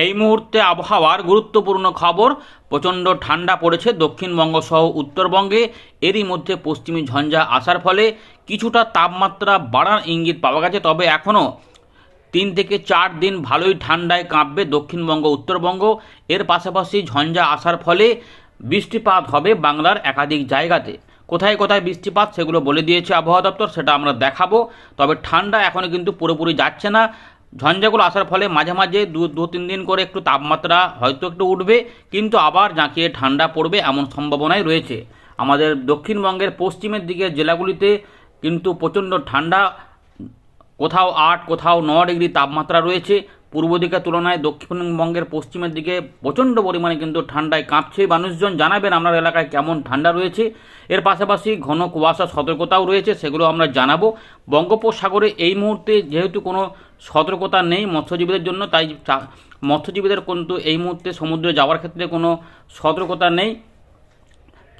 এই মুহূর্তে আবহাওয়ার গুরুত্বপূর্ণ খবর, প্রচণ্ড ঠান্ডা পড়েছে দক্ষিণবঙ্গ সহ উত্তরবঙ্গে। এরই মধ্যে পশ্চিমী ঝঞ্ঝা আসার ফলে কিছুটা তাপমাত্রা বাড়ার ইঙ্গিত পাওয়া গেছে। তবে এখনও তিন থেকে চার দিন ভালোই ঠান্ডায় কাঁপবে দক্ষিণবঙ্গ, উত্তরবঙ্গ। এর পাশাপাশি ঝঞ্ঝা আসার ফলে বৃষ্টিপাত হবে বাংলার একাধিক জায়গাতে। কোথায় কোথায় বৃষ্টিপাত সেগুলো বলে দিয়েছে আবহাওয়া দপ্তর, সেটা আমরা দেখাবো। তবে ঠান্ডা এখনও কিন্তু পুরোপুরি যাচ্ছে না। ঝঞ্ঝাগুলো আসার ফলে মাঝে মাঝে দু দু, তিন দিন করে একটু তাপমাত্রা হয়তো একটু উঠবে, কিন্তু আবার জাঁকিয়ে ঠান্ডা পড়বে এমন সম্ভাবনাই রয়েছে। আমাদের দক্ষিণবঙ্গের পশ্চিমের দিকের জেলাগুলিতে কিন্তু প্রচণ্ড ঠান্ডা, কোথাও আট, কোথাও ন ডিগ্রি তাপমাত্রা রয়েছে। পূর্ব দিকের তুলনায় দক্ষিণবঙ্গের পশ্চিমের দিকে প্রচণ্ড পরিমাণে কিন্তু ঠান্ডায় কাঁপছে। মানুষজন জানাবেন আপনার এলাকায় কেমন ঠান্ডা রয়েছে। এর পাশাপাশি ঘন কুয়াশা সতর্কতাও রয়েছে, সেগুলো আমরা জানাব। বঙ্গোপসাগরে এই মুহূর্তে যেহেতু কোনো সতর্কতা নেই মৎস্যজীবীদের জন্য, তাই মৎস্যজীবীদের কিন্তু এই মুহূর্তে সমুদ্রে যাওয়ার ক্ষেত্রে কোনো সতর্কতা নেই।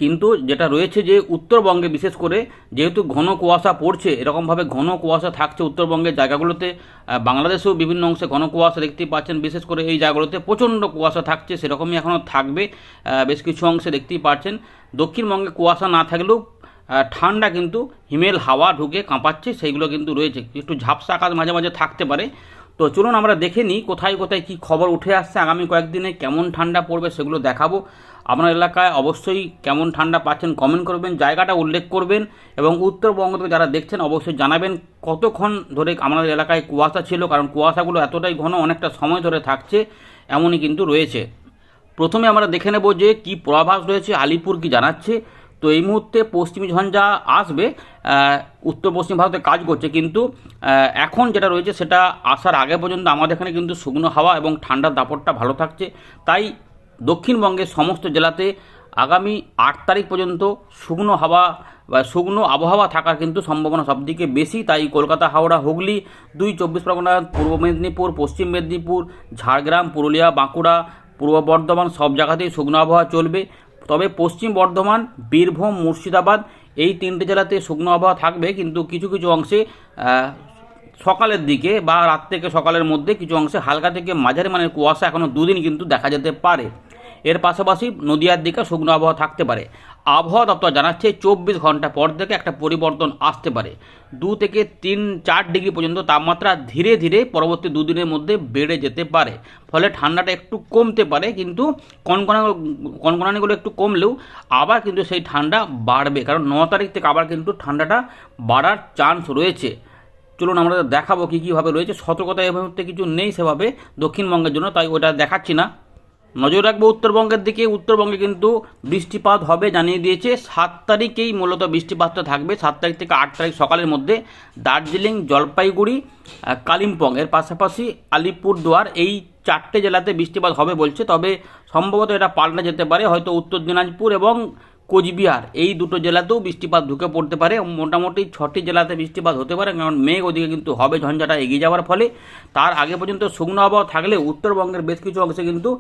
কিন্তু যেটা রয়েছে যে উত্তরবঙ্গে বিশেষ করে যেহেতু ঘন কুয়াশা পড়ছে, এরকমভাবে ঘন কুয়াশা থাকছে উত্তরবঙ্গের জায়গাগুলোতে বাংলাদেশেও বিভিন্ন অংশে ঘন কুয়াশা দেখতেই পাচ্ছেন। বিশেষ করে এই জায়গাগুলোতে প্রচণ্ড কুয়াশা থাকছে, সেরকমই এখনও থাকবে। বেশ কিছু অংশে দেখতেই পাচ্ছেন। দক্ষিণবঙ্গে কুয়াশা না থাকলেও ঠান্ডা কিন্তু হিমেল হাওয়া ঢুকে কাঁপাচ্ছে, সেইগুলো কিন্তু রয়েছে। একটু ঝাপসা আকাশ মাঝে মাঝে থাকতে পারে। তো চলুন আমরা দেখে নিই কোথায় কোথায় কি খবর উঠে আসছে আগামী কয়েকদিনে, কেমন ঠান্ডা পড়বে সেগুলো দেখাবো। আপনার এলাকায় অবশ্যই কেমন ঠান্ডা পাচ্ছেন কমেন্ট করবেন, জায়গাটা উল্লেখ করবেন এবং উত্তরবঙ্গ থেকে যারা দেখছেন অবশ্যই জানাবেন কতক্ষণ ধরে আমাদের এলাকায় কুয়াশা ছিল, কারণ কুয়াশাগুলো এতটাই ঘন, অনেকটা সময় ধরে থাকছে, এমনই কিন্তু রয়েছে। প্রথমে আমরা দেখে নেব যে কি পূর্বাভাস রয়েছে, আলিপুর কি জানাচ্ছে। তো এই মুহূর্তে পশ্চিমী ঝঞ্ঝা আসবে উত্তর পশ্চিম ভারতে কাজ করছে, কিন্তু এখন যেটা রয়েছে সেটা আসার আগে পর্যন্ত আমাদের এখানে কিন্তু শুকনো হাওয়া এবং ঠান্ডার দাপটটা ভালো থাকছে। তাই দক্ষিণবঙ্গের সমস্ত জেলাতে আগামী আট তারিখ পর্যন্ত শুকনো হাওয়া বা শুকনো আবহাওয়া থাকার কিন্তু সম্ভাবনা সবদিকে বেশি। তাই কলকাতা, হাওড়া, হুগলি, দুই চব্বিশ পরগনা, পূর্ব মেদিনীপুর, পশ্চিম মেদিনীপুর, ঝাড়গ্রাম, পুরুলিয়া, বাঁকুড়া, পূর্ব বর্ধমান সব জায়গাতেই শুকনো আবহাওয়া চলবে। তবে পশ্চিম বর্ধমান, বীরভূম, মুর্শিদাবাদ এই তিনটে জেলাতে শুকনো আবহাওয়া থাকবে, কিন্তু কিছু কিছু অংশে সকালের দিকে বা রাত থেকে সকালের মধ্যে কিছু অংশে হালকা থেকে মাঝারি মানের কুয়াশা এখনও দুদিন কিন্তু দেখা যেতে পারে। এর পাশাপাশি নদিয়ার দিকে শুকনো আবহাওয়া থাকতে পারে। আবহাওয়া দপ্তর জানাচ্ছে চব্বিশ ঘণ্টা পর থেকে একটা পরিবর্তন আসতে পারে। দু থেকে তিন, চার ডিগ্রি পর্যন্ত তাপমাত্রা ধীরে ধীরে পরবর্তী দুদিনের মধ্যে বেড়ে যেতে পারে। ফলে ঠান্ডাটা একটু কমতে পারে, কিন্তু কনকনা কনকনানিগুলো একটু কমলেও আবার কিন্তু সেই ঠান্ডা বাড়বে। কারণ ন তারিখ থেকে আবার কিন্তু ঠান্ডাটা বাড়ার চান্স রয়েছে। চলুন আমরা দেখাবো কী, কীভাবে রয়েছে। সতর্কতা এই মুহূর্তে কিছু নেই সেভাবে। দক্ষিণবঙ্গের জন্য, তাই ওটা দেখাচ্ছি না। নজর রাখব উত্তরবঙ্গের দিকে। উত্তরবঙ্গে কিন্তু বৃষ্টিপাত হবে জানিয়ে দিয়েছে। সাত তারিখেই মূলত বৃষ্টিপাতটা থাকবে। সাত তারিখ থেকে আট তারিখ সকালের মধ্যে দার্জিলিং, জলপাইগুড়ি কালিম্পং। এর পাশাপাশি আলিপুরদুয়ার এই চারটে জেলাতে বৃষ্টিপাত হবে বলছে। তবে সম্ভবত এটা পাল্টা যেতে পারে। হয়তো উত্তর দিনাজপুর এবং কোচবিহার। এই দুটো জেলাতেও বৃষ্টিপাত ঢুকে পড়তে পারে। মোটামুটি ছটি জেলাতে বৃষ্টিপাত হতে পারে, কারণ মেঘ ওদিকে কিন্তু হবে, ঝঞ্ঝাটা এগিয়ে যাওয়ার ফলে। তার আগে পর্যন্ত শুকনো আবহাওয়া থাকলে উত্তরবঙ্গের বেশ কিছু অংশে কিন্তু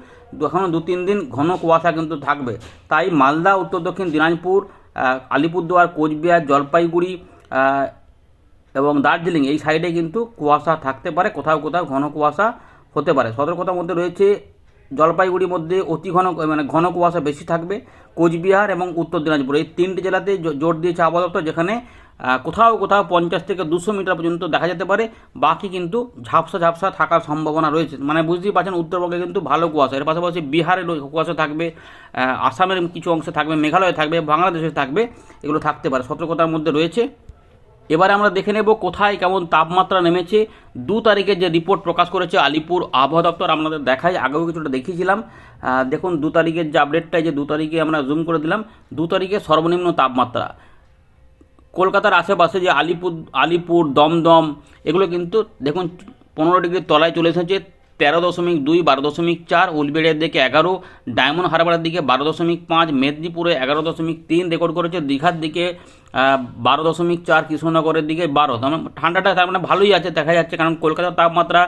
এখনও দু তিন দিন ঘন কুয়াশা কিন্তু থাকবে। তাই মালদা, উত্তর দক্ষিণ, দিনাজপুর আলিপুরদুয়ার, কোচবিহার, জলপাইগুড়ি এবং দার্জিলিং এই সাইডে কিন্তু কুয়াশা থাকতে পারে। কোথাও কোথাও ঘন কুয়াশা হতে পারে। সতর্কতার মধ্যে রয়েছে জলপাইগুড়ির মধ্যে অতি ঘন মানে ঘন কুয়াশা বেশি থাকবে। কোচবিহার এবং উত্তর দিনাজপুর এই তিনটি জেলাতে জোর দিয়েছে আবহাওয়া দপ্তর যেখানে কোথাও কোথাও পঞ্চাশ থেকে দুশো মিটার পর্যন্ত দেখা যেতে পারে। বাকি কিন্তু ঝাপসা ঝাপসা থাকার সম্ভাবনা রয়েছে। মানে বুঝতেই পারছেন, উত্তরবঙ্গে কিন্তু ভালো কুয়াশা। এর পাশাপাশি বিহারের কুয়াশা থাকবে আসামের কিছু অংশে থাকবে, মেঘালয়ে থাকবে, বাংলাদেশে থাকবে, এগুলো থাকতে পারে। সতর্কতার মধ্যে রয়েছে। এবারে আমরা দেখে নেব কোথায় কেমন তাপমাত্রা নেমেছে। দু তারিখে যে রিপোর্ট প্রকাশ করেছে আলিপুর আবহাওয়া দপ্তর, আপনাদের দেখাই। আগেও কিছুটা দেখিয়েছিলাম। দেখুন, দু তারিখের যে আপডেটটাই যে দু তারিখে আমরা জুম করে দিলাম, দু তারিখে সর্বনিম্ন তাপমাত্রা। কলকাতার আশেপাশে যে আলিপুর আলিপুর, দমদম, এগুলো কিন্তু দেখুন, পনেরো ডিগ্রির তলায় চলে এসেছে, তেরো দশমিক দুই, বারো দশমিক চার, উলবেড়িয়ার দিকে এগারো, ডায়মন্ড হারবারের দিকে বারো দশমিক পাঁচ, মেদিনীপুরে এগারো দশমিক তিন রেকর্ড করেছে, দীঘার দিকে বারো দশমিক চার কৃষ্ণনগরের দিকে বারো। তার মানে ঠান্ডাটা তার মানে ভালোই আছে, দেখা যাচ্ছে, কারণ কলকাতার তাপমাত্রা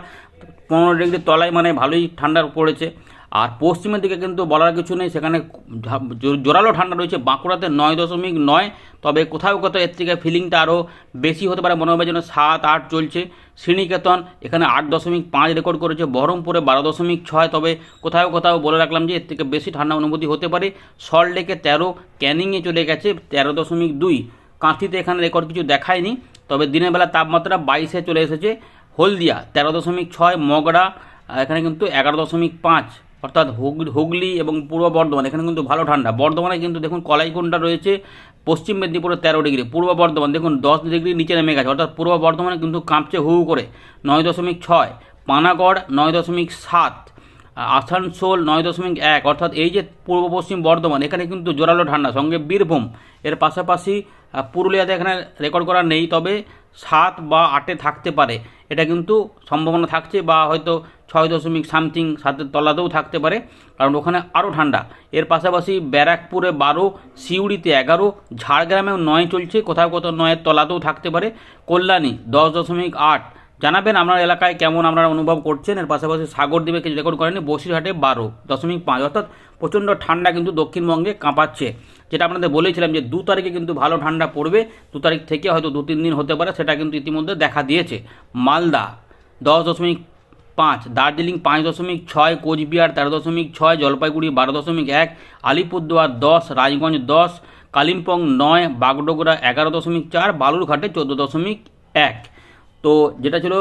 পনেরো ডিগ্রি তলায় মানে ভালোই ঠান্ডা পড়েছে। আর পশ্চিমের দিকে কিন্তু বলার কিছু নেই, সেখানে জোরালো ঠান্ডা রয়েছে। বাঁকুড়াতে নয় দশমিক নয়, তবে কোথাও কোথাও এর থেকে ফিলিংটা আরও বেশি হতে পারে। মনে হবে যেন সাত আট চলছে। শ্রীনিকেতন, এখানে আট দশমিক পাঁচ রেকর্ড করেছে। বহরমপুরে বারো দশমিক ছয়, তবে কোথাও কোথাও বলে রাখলাম যে, এর থেকে বেশি ঠান্ডা অনুভূতি হতে পারে। সল্টলেকে তেরো, ক্যানিংয়ে চলে গেছে তেরো দশমিক দুই। কাঁথিতে এখানে রেকর্ড কিছু দেখায়নি, তবে দিনের বেলা তাপমাত্রা বাইশে চলে এসেছে। হলদিয়া তেরো দশমিক ছয় মগড়া এখানে কিন্তু এগারো দশমিক পাঁচ। অর্থাৎ হুগ- হুগলি এবং পূর্ব বর্ধমান, এখানে কিন্তু ভালো ঠান্ডা। বর্ধমানে কিন্তু দেখুন কলাইকুণ্ডা রয়েছে, পশ্চিম মেদিনীপুরে তেরো ডিগ্রি, পূর্ব বর্ধমান দেখুন দশ ডিগ্রি নিচে নেমে গেছে, অর্থাৎ পূর্ব বর্ধমানে কিন্তু কাঁপছে হু করে, নয় দশমিক ছয়, পানাগড় নয় দশমিক সাত, আসানসোল নয় দশমিক এক, অর্থাৎ এই যে পূর্ব পশ্চিম বর্ধমান, এখানে কিন্তু জোরালো ঠান্ডা, সঙ্গে বীরভূম, এর পাশাপাশি পুরুলিয়াতে এখানে রেকর্ড করা নেই, তবে সাত বা আটে থাকতে পারে, এটা কিন্তু সম্ভাবনা থাকছে বা হয়তো ছয় দশমিক সামথিং সাতের তলাতেও থাকতে পারে, কারণ ওখানে আরও ঠান্ডা। এর পাশাপাশি ব্যারাকপুরে বারো, সিউড়িতে এগারো, ঝাড়গ্রামেও নয় চলছে, কোথাও কোথাও নয়ের তলাতেও থাকতে পারে। কল্যাণী, দশ দশমিক আট। জানাবেন আপনার এলাকায় কেমন আপনারা অনুভব করছেন? এর পাশাপাশি সাগর সাগরদ্বীপে কিছু রেকর্ড করেনি বসিরহাটে বারো দশমিক পাঁচ। অর্থাৎ প্রচণ্ড ঠান্ডা কিন্তু দক্ষিণবঙ্গে কাঁপাচ্ছে। যেটা আপনাদের বলেছিলাম যে দু তারিখে কিন্তু ভালো ঠান্ডা পড়বে। দু তারিখ থেকে হয়তো দু তিন দিন হতে পারে, সেটা কিন্তু ইতিমধ্যে দেখা দিয়েছে। মালদা, দশ দশমিক পাঁচ, দার্জিলিং পাঁচ দশমিক ছয়, কোচবিহার তেরো দশমিক ছয়, জলপাইগুড়ি বারো দশমিক এক, আলিপুরদুয়ার দশ, রাজগঞ্জ দশ, কালিম্পং নয়, বাগডোগরা এগারো দশমিক চার, বালুরঘাটে চোদ্দ দশমিক এক। তো যেটা ছিল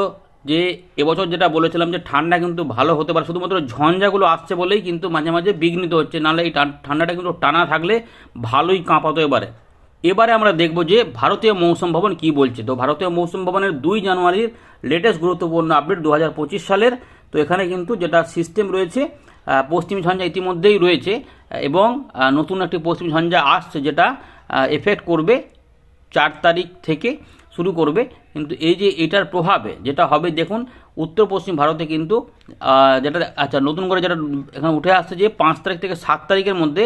যে এবছর যেটা বলেছিলাম যে ঠান্ডা কিন্তু ভালো হতে পারে, শুধুমাত্র ঝঞ্ঝাগুলো আসছে বলেই কিন্তু মাঝে মাঝে বিঘ্নিত হচ্ছে, নাহলে এই ঠান্ডাটা কিন্তু টানা থাকলে ভালোই কাঁপাতো এবারে। এবারে আমরা দেখব যে ভারতীয় মৌসুম ভবন কি বলছে। তো ভারতীয় মৌসুম ভবনের দুই জানুয়ারির লেটেস্ট গুরুত্বপূর্ণ আপডেট দু হাজার পঁচিশ সালের। তো এখানে কিন্তু যেটা সিস্টেম রয়েছে পশ্চিম ঝঞ্ঝা ইতিমধ্যেই রয়েছে এবং নতুন একটি পশ্চিম ঝঞ্ঝা আসছে যেটা এফেক্ট করবে চার তারিখ থেকে শুরু করবে। কিন্তু এই যে এটার প্রভাবে যেটা হবে, দেখুন, উত্তর পশ্চিম ভারতে কিন্তু যেটা আচ্ছা নতুন করে যেটা এখানে উঠে আসছে যে পাঁচ তারিখ থেকে সাত তারিখের মধ্যে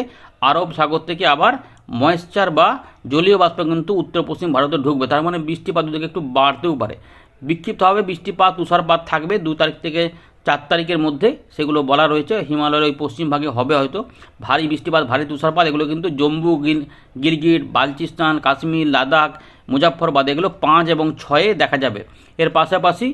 আরব সাগর থেকে আবার ময়েশ্চার বা জলীয় বাষ্প কিন্তু উত্তর পশ্চিম ভারতে ঢুকবে। তার মানে বৃষ্টিপাত দিকে একটু বাড়তেও পারে। বিক্ষিপ্ত হবে বৃষ্টিপাত, তুষারপাত থাকবে। দু তারিখ থেকে চার তারিখের মধ্যে সেগুলো বলা রয়েছে। হিমালয়ের ওই পশ্চিম ভাগে হবে হয়তো। ভারী বৃষ্টিপাত, ভারী তুষারপাত, এগুলো কিন্তু জম্মু গিল গিরগিট, বালচিস্তান, কাশ্মীর, লাদাখ মুজাফরবাদ এগুলো পাঁচ এবং ছয়ে দেখা যাবে। এর পাশাপাশি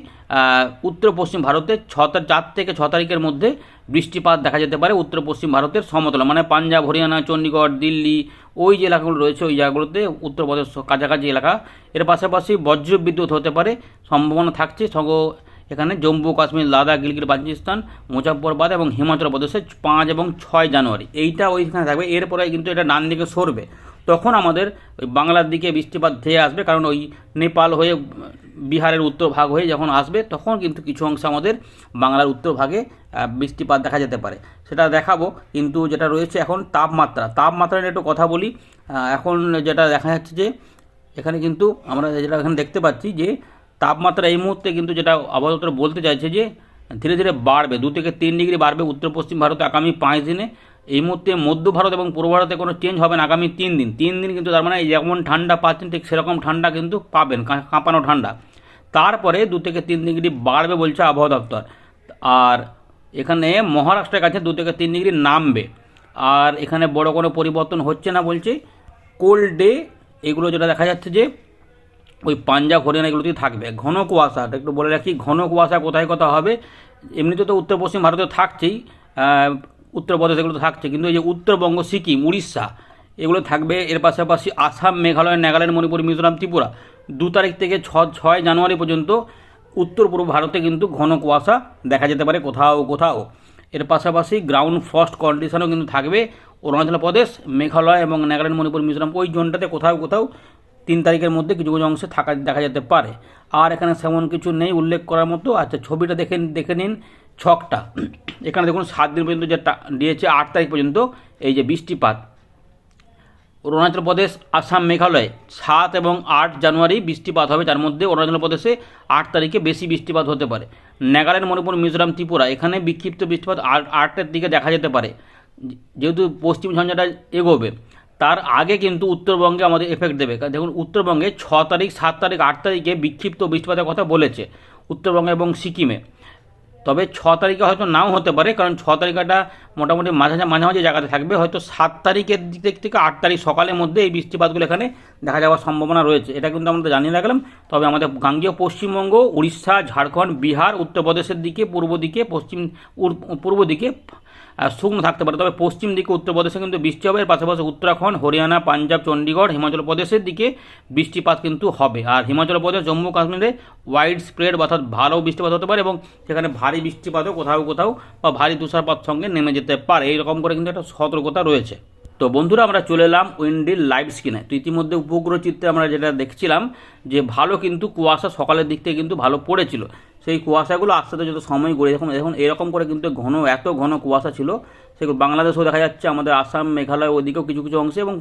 উত্তর পশ্চিম ভারতে ছ চার থেকে ছ তারিখের মধ্যে বৃষ্টিপাত দেখা যেতে পারে উত্তর পশ্চিম ভারতের সমতলে মানে পাঞ্জাব, হরিয়ানা, চণ্ডীগড়, দিল্লি, ওই যে এলাকাগুলো রয়েছে ওই জায়গাগুলোতে উত্তরপ্রদেশ কাছাকাছি এলাকা। এর পাশাপাশি বজ্র বিদ্যুৎ হতে পারে, সম্ভাবনা থাকছে সঙ্গ এখানে জম্মু, কাশ্মীর, লাদাখ গিলগির বালচিস্তান মুজাফরবাদ এবং হিমাচল প্রদেশে পাঁচ এবং ছয় জানুয়ারি। এইটা ওইখানে থাকবে, এরপরে কিন্তু এটা ডান দিকে সরবে। তখন আমাদের ওই বাংলার দিকে বৃষ্টিপাত ধেয়ে আসবে, কারণ ওই নেপাল হয়ে, বিহারের উত্তর ভাগ হয়ে যখন আসবে, তখন কিন্তু কিছু অংশ আমাদের বাংলার উত্তর ভাগে বৃষ্টিপাত দেখা যেতে পারে। সেটা দেখাবো, কিন্তু যেটা রয়েছে এখন তাপমাত্রা। তাপমাত্রা নিয়ে একটু কথা বলি। এখন যেটা দেখা যাচ্ছে যে, এখানে কিন্তু আমরা যেটা এখানে দেখতে পাচ্ছি যে, তাপমাত্রা এই মুহূর্তে কিন্তু যেটা আবহাওয়া বলতে চাইছে যে, ধীরে ধীরে বাড়বে। দু থেকে তিন ডিগ্রি বাড়বে উত্তর পশ্চিম ভারতে আগামী পাঁচ দিনে। এই মুহূর্তে মধ্য ভারত এবং পূর্ব ভারতে কোনো চেঞ্জ হবে না আগামী তিন দিন। তিন দিন কিন্তু তার মানে যেমন ঠান্ডা পাচ্ছেন, ঠিক সেরকম ঠান্ডা কিন্তু পাবেন কাঁপানো ঠান্ডা। তারপরে দু থেকে তিন ডিগ্রি বাড়বে বলছে আবহাওয়া দপ্তর। আর এখানে মহারাষ্ট্রের কাছে দু থেকে তিন ডিগ্রি নামবে। আর এখানে বড় কোনো পরিবর্তন হচ্ছে না বলছে। কোল্ড ডে এগুলো যেটা দেখা যাচ্ছে যে ওই পাঞ্জাব, হরিয়ানা এগুলোতেই থাকবে। ঘন কুয়াশা একটু বলে রাখি, ঘন কুয়াশা কোথায় কোথায় হবে? এমনিতে তো উত্তর পশ্চিম ভারতে থাকছেই। উত্তরপ্রদেশ এগুলো থাকছে, কিন্তু এই যে উত্তরবঙ্গ, সিকিম, উড়িষ্যা, এগুলো থাকবে। এর পাশাপাশি আসাম, মেঘালয়, নাগাল্যান্ড, মণিপুর, মিজোরাম, ত্রিপুরা। দু তারিখ থেকে ছ, ছয় জানুয়ারি পর্যন্ত উত্তর পূর্ব ভারতে কিন্তু ঘন কুয়াশা দেখা যেতে পারে কোথাও কোথাও। এর পাশাপাশি গ্রাউন্ড ফ্রস্ট কন্ডিশনও কিন্তু থাকবে অরুণাচল প্রদেশ, মেঘালয় এবং নাগাল্যান্ড, মণিপুর, মিজোরাম। ওই জোনটাতে কোথাও কোথাও তিন তারিখের মধ্যে কিছু কিছু অংশে থাকা দেখা যেতে পারে। আর এখানে সেমন কিছু নেই উল্লেখ করার মতো। আচ্ছা ছবিটা দেখে দেখে নিন। ছকটা। এখানে দেখুন, সাত দিন পর্যন্ত যেটা দিয়েছে, আট তারিখ পর্যন্ত এই যে বৃষ্টিপাত। অরুণাচল প্রদেশ, আসাম, মেঘালয়, সাত এবং আট জানুয়ারি বৃষ্টিপাত হবে। যার মধ্যে অরুণাচল প্রদেশে আট তারিখে বেশি বৃষ্টিপাত হতে পারে। নাগাল্যান্ড, মণিপুর, মিজোরাম, ত্রিপুরা, এখানে বিক্ষিপ্ত বৃষ্টিপাত আট আটের দিকে দেখা যেতে পারে। যেহেতু পশ্চিম ঝঞ্ঝাটা এগোবে, তার আগে কিন্তু উত্তরবঙ্গে আমাদের এফেক্ট দেবে। কারণ দেখুন, উত্তরবঙ্গে ছ তারিখ, সাত তারিখ, আট তারিখে বিক্ষিপ্ত বৃষ্টিপাতের কথা বলেছে উত্তরবঙ্গে এবং সিকিমে। তবে ছ তারিখে হয়তো নাও হতে পারে, কারণ ছ তারিখটা মোটামুটি মাঝামাঝি মাঝামাঝি জায়গাতে থাকবে। হয়তো সাত তারিখের দিক থেকে আট তারিখ সকালের মধ্যে এই বৃষ্টিপাতগুলো এখানে দেখা যাওয়ার সম্ভাবনা রয়েছে। এটা কিন্তু আমরা জানিয়ে রাখলাম। তবে আমাদের গাঙ্গীয় পশ্চিমবঙ্গ, উড়িষ্যা, ঝাড়খণ্ড, বিহার, উত্তরপ্রদেশের দিকে, পূর্ব দিকে, পশ্চিম পূর্ব দিকে শুকনো থাকতে পারে। তবে পশ্চিম দিকে উত্তরপ্রদেশে কিন্তু বৃষ্টি হবে। এর পাশাপাশি উত্তরাখণ্ড, হরিয়ানা, পাঞ্জাব চণ্ডীগড় হিমাচল প্রদেশের দিকে বৃষ্টিপাত কিন্তু হবে। আর হিমাচল প্রদেশ, জম্মু, কাশ্মীরে ওয়াইড স্প্রেড অর্থাৎ ভালো বৃষ্টিপাত হতে পারে এবং সেখানে ভারী বৃষ্টিপাতও কোথাও কোথাও বা ভারী তুষারপাত সঙ্গে নেমে যেতে পারে। এইরকম করে কিন্তু একটা সতর্কতা রয়েছে। তো বন্ধুরা, আমরা চলে এলাম উইন্ডিল লাইভ স্ক্রিনে। তো ইতিমধ্যে উপগ্রহ চিত্রে আমরা যেটা দেখছিলাম যে ভালো কিন্তু কুয়াশা সকালের দিক থেকে কিন্তু ভালো পড়েছিল। সেই কুয়াশাগুলো আস্তে যত সময় গড়ে, দেখুন দেখুন, এরকম করে কিন্তু ঘন, এত ঘন কুয়াশা ছিল। সেগুলো বাংলাদেশেও দেখা যাচ্ছে, আমাদের আসাম, মেঘালয় ওদিকেও কিছু কিছু অংশে এবং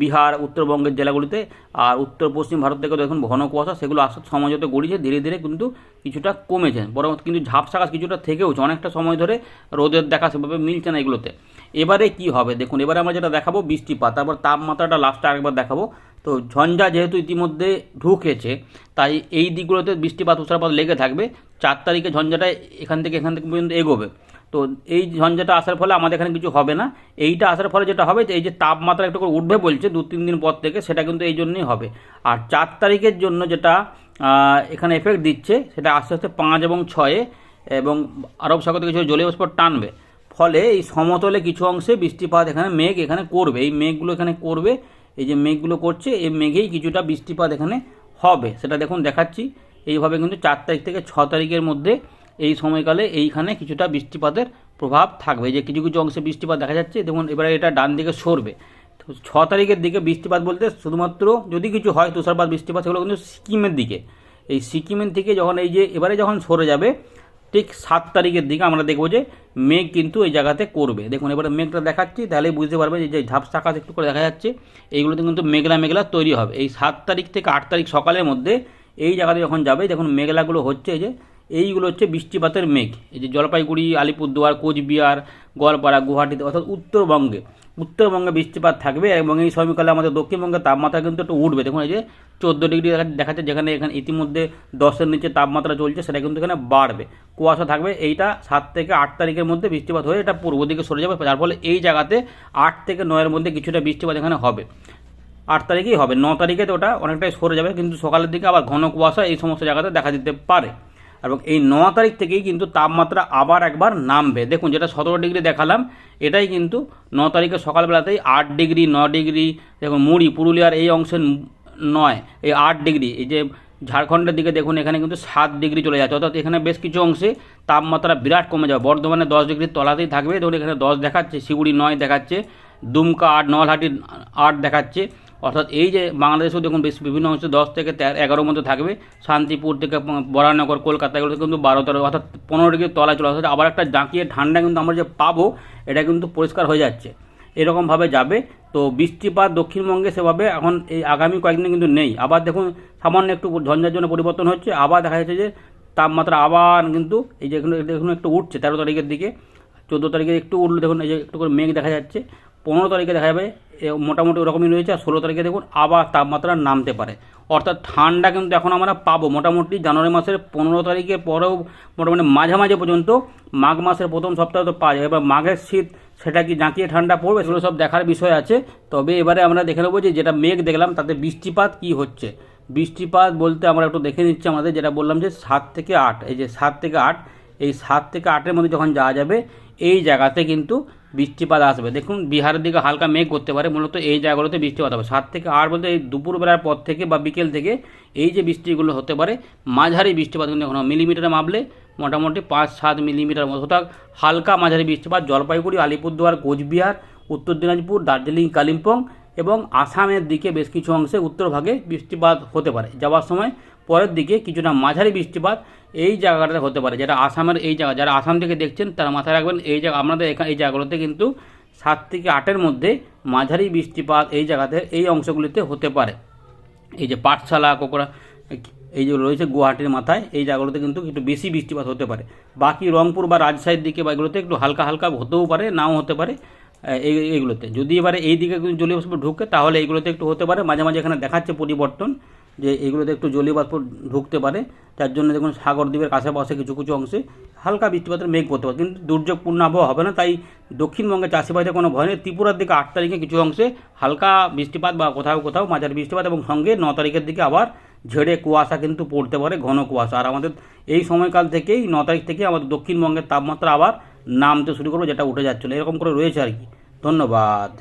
বিহার, উত্তরবঙ্গের জেলাগুলিতে আর উত্তর পশ্চিম ভারত থেকেও দেখুন ঘন কুয়াশা, সেগুলো আস্তে আস্তে সময় যত গড়িয়েছে, ধীরে ধীরে কিন্তু কিছুটা কমেছে। বরং কিন্তু ঝাপসা গাছ কিছুটা থেকেওছে, অনেকটা সময় ধরে রোদের দেখা সেভাবে মিলছে না এগুলোতে। এবারে কি হবে? দেখুন, এবারে আমরা যেটা দেখাবো বৃষ্টিপাত, তারপর তাপমাত্রাটা লাস্টে আরেকবার দেখাবো। তো ঝঞ্ঝা যেহেতু ইতিমধ্যে ঢুকেছে, তাই এই দিকগুলোতে বৃষ্টিপাত তুষারপাত লেগে থাকবে। চার তারিখে ঝঞ্ঝাটা এখান থেকে এখান থেকে পর্যন্ত এগোবে। তো এই ঝঞ্ঝাটা আসার ফলে আমাদের এখানে কিছু হবে না। এইটা আসার ফলে যেটা হবে এই যে তাপমাত্রা একটু করে উঠবে বলছে, দু তিন দিন পর থেকে, সেটা কিন্তু এই জন্যই হবে। আর চার তারিখের জন্য যেটা এখানে এফেক্ট দিচ্ছে, সেটা আস্তে আস্তে পাঁচ এবং ছয়ে এবং আরব সাগর থেকে কিছু জলীয় স্পট টানবে। ফলে এই সমতলে কিছু অংশে বৃষ্টিপাত এখানে মেঘ এখানে করবে। এই মেঘগুলো এখানে করবে। এই যে মেঘগুলো করছে, এই মেঘেই কিছুটা বৃষ্টিপাত এখানে হবে। সেটা দেখুন, দেখাচ্ছি। এইভাবে কিন্তু চার তারিখ থেকে ছ তারিখের মধ্যে এই সময়কালে এইখানে কিছুটা বৃষ্টিপাতের প্রভাব থাকবে। যে কিছু কিছু অংশে বৃষ্টিপাত দেখা যাচ্ছে, দেখুন, এবারে এটা ডান দিকে সরবে। ছ তারিখের দিকে বৃষ্টিপাত বলতে শুধুমাত্র যদি কিছু হয় তুষারপাত, বৃষ্টিপাত, সেগুলো কিন্তু সিকিমের দিকে। এই সিকিমের দিকে যখন এই যে এবারে যখন সরে যাবে ঠিক সাত তারিখের দিকে আমরা দেখব যে মেঘ কিন্তু এই জায়গাতে করবে। দেখুন, এবারে মেঘটা দেখাচ্ছি, তাহলেই বুঝতে পারবে যে যে ঝাপসা আকাশ একটু করে দেখা যাচ্ছে, এইগুলোতে কিন্তু মেঘলা মেঘলা তৈরি হবে। এই সাত তারিখ থেকে আট তারিখ সকালের মধ্যে এই জায়গাতে যখন যাবে, দেখুন মেঘলাগুলো হচ্ছে যে, এইগুলো হচ্ছে বৃষ্টিপাতের মেঘ। এই যে জলপাইগুড়ি, আলিপুরদুয়ার, কোচবিহার, গোয়ালপাড়া, গুয়াহাটিতে, অর্থাৎ উত্তরবঙ্গে। উত্তরবঙ্গে বৃষ্টিপাত থাকবে এবং এই সময়কালে আমাদের দক্ষিণবঙ্গের তাপমাত্রা কিন্তু একটু উঠবে। দেখুন এই যে চোদ্দ ডিগ্রি দেখা- দেখাচ্ছে যেখানে এখানে ইতিমধ্যে দশের নিচে তাপমাত্রা চলছে, সেটা কিন্তু এখানে বাড়বে। কুয়াশা থাকবে, এইটা সাত থেকে আট তারিখের মধ্যে বৃষ্টিপাত হয়ে এটা পূর্ব দিকে সরে যাবে। যার ফলে এই জায়গাতে আট থেকে নয়ের মধ্যে কিছুটা বৃষ্টিপাত এখানে হবে। আট তারিখেই হবে, ন তারিখে তো ওটা অনেকটাই সরে যাবে, কিন্তু সকালের দিকে আবার ঘন কুয়াশা এই সমস্ত জায়গাতে দেখা দিতে পারে। এবং এই ন তারিখ থেকেই কিন্তু তাপমাত্রা আবার একবার নামবে। দেখুন, যেটা সতেরো ডিগ্রি দেখালাম, এটাই কিন্তু ন তারিখে সকালবেলাতেই আট ডিগ্রি, ন ডিগ্রি, দেখুন মুড়ি, পুরুলিয়ার এই অংশের নয়, এই আট ডিগ্রি, এই যে ঝাড়খণ্ডের দিকে দেখুন, এখানে কিন্তু সাত ডিগ্রি চলে যাচ্ছে। অর্থাৎ এখানে বেশ কিছু অংশে তাপমাত্রা বিরাট কমে যাবে। বর্ধমানে দশ ডিগ্রির তলাতেই থাকবে। দেখুন, এখানে দশ দেখাচ্ছে শিগুড়ি নয় দেখাচ্ছে, দুমকা আট, নলহাটি আট দেখাচ্ছে। অর্থাৎ এই যে বাংলাদেশেও দেখুন বেশ বিভিন্ন অংশে দশ থেকে তেরো এগারোর মধ্যে থাকবে। শান্তিপুর থেকে বরানগর, কলকাতা, এগুলো কিন্তু বারো, তেরো, অর্থাৎ পনেরো ডিগ্রি তলায় চলে আসছে আবার একটা জাঁকিয়ে ঠান্ডা কিন্তু আমরা যে পাবো, এটা কিন্তু পরিষ্কার হয়ে যাচ্ছে। এরকমভাবে যাবে। তো বৃষ্টিপাত দক্ষিণবঙ্গে সেভাবে এখন এই আগামী কয়েকদিন কিন্তু নেই। আবার দেখুন সামান্য একটু ঝঞ্ঝার জন্য পরিবর্তন হচ্ছে। আবার দেখা যাচ্ছে যে তাপমাত্রা আবার কিন্তু এই যে এখানে একটু উঠছে। তেরো তারিখের দিকে। চোদ্দ তারিখে একটু উঠল। দেখুন এই যে একটু করে মেঘ দেখা যাচ্ছে। পনেরো তারিখে দেখা যাবে মোটামুটি ওরকমই রয়েছে, আর ষোলো তারিখে দেখুন আবার তাপমাত্রা নামতে পারে। অর্থাৎ ঠান্ডা কিন্তু এখন আমরা পাবো। মোটামুটি জানুয়ারি মাসের পনেরো তারিখে পরেও মোটামুটি মাঝামাঝি পর্যন্ত মাঘ মাসের প্রথম সপ্তাহে তো পাওয়া যায় এবার মাঘের শীত, সেটা কি জাঁকিয়ে ঠান্ডা পড়বে সেগুলো সব দেখার বিষয় আছে। তবে এবারে আমরা দেখে নেব যে যেটা মেঘ দেখলাম, তাতে বৃষ্টিপাত কি হচ্ছে? বৃষ্টিপাত বলতে আমরা একটু দেখে নিচ্ছি আমাদের, যেটা বললাম যে সাত থেকে আট, এই যে সাত থেকে আট, এই সাত থেকে আটের মধ্যে যখন যাওয়া যাবে এই জায়গাতে কিন্তু বৃষ্টিপাত আসবে। দেখুন, বিহারের দিকে হালকা মেঘ করতে পারে, মূলত এই জায়গাগুলোতে বৃষ্টিপাত হবে। সাত থেকে আট বলতে এই দুপুরবেলার পর থেকে বা বিকেল থেকে এই যে বৃষ্টিগুলো হতে পারে, মাঝারি বৃষ্টিপাত কিন্তু এখন মিলিমিটারে মাপলে মোটামুটি পাঁচ সাত মিলিমিটার মতো অর্থাৎ হালকা মাঝারি বৃষ্টিপাত জলপাইগুড়ি, আলিপুরদুয়ার, কোচবিহার, উত্তর দিনাজপুর, দার্জিলিং, কালিম্পং এবং আসামের দিকে বেশ কিছু অংশে উত্তরভাগে বৃষ্টিপাত হতে পারে। যাওয়ার সময় পরের দিকে কিছুটা মাঝারি বৃষ্টিপাত এই জায়গাটাতে হতে পারে। যেটা আসামের এই জায়গা, যারা আসাম থেকে দেখছেন, তারা মাথায় রাখবেন, এই জায়গা আপনাদের এখানে এই জায়গাগুলোতে কিন্তু সাত থেকে আটের মধ্যে মাঝারি বৃষ্টিপাত এই জায়গাতে, এই অংশগুলিতে হতে পারে। এই যে পাঠশালা, কোকড়া, এই যে রয়েছে গুয়াহাটির মাথায়, এই জায়গাগুলোতে কিন্তু একটু বেশি বৃষ্টিপাত হতে পারে। বাকি রংপুর বা রাজশাহীর দিকে বা এগুলোতে একটু হালকা হালকা হতেও পারে, নাও হতে পারে। এইগুলোতে যদি এবারে এই দিকে জলীয় বাষ্প ঢুকে, তাহলে এইগুলোতে একটু হতে পারে। মাঝে মাঝে এখানে দেখাচ্ছে পরিবর্তন, যে এইগুলোতে একটু জলীয় বাষ্প ঢুকতে পারে। তার জন্য দেখুন সাগর দ্বীপের আশেপাশে কিছু কিছু অংশে হালকা বৃষ্টিপাতের মেঘ পড়তে পারে। কিন্তু দুর্যোগপূর্ণ আবহাওয়া হবে না, তাই দক্ষিণবঙ্গে চাষিবাসে কোনো ভয় নেই। ত্রিপুরার দিকে আট তারিখে কিছু অংশে হালকা বৃষ্টিপাত বা কোথাও কোথাও মাঝারি বৃষ্টিপাত এবং সঙ্গে ন তারিখের দিকে আবার ঝেড়ে কুয়াশা কিন্তু পড়তে পারে, ঘন কুয়াশা। আর আমাদের এই সময়কাল থেকেই, ন তারিখ থেকে আমাদের দক্ষিণবঙ্গের তাপমাত্রা আবার নামতে শুরু করব যেটা উঠে যাচ্ছিল। এরকম করে রয়েছে আর কি। ধন্যবাদ।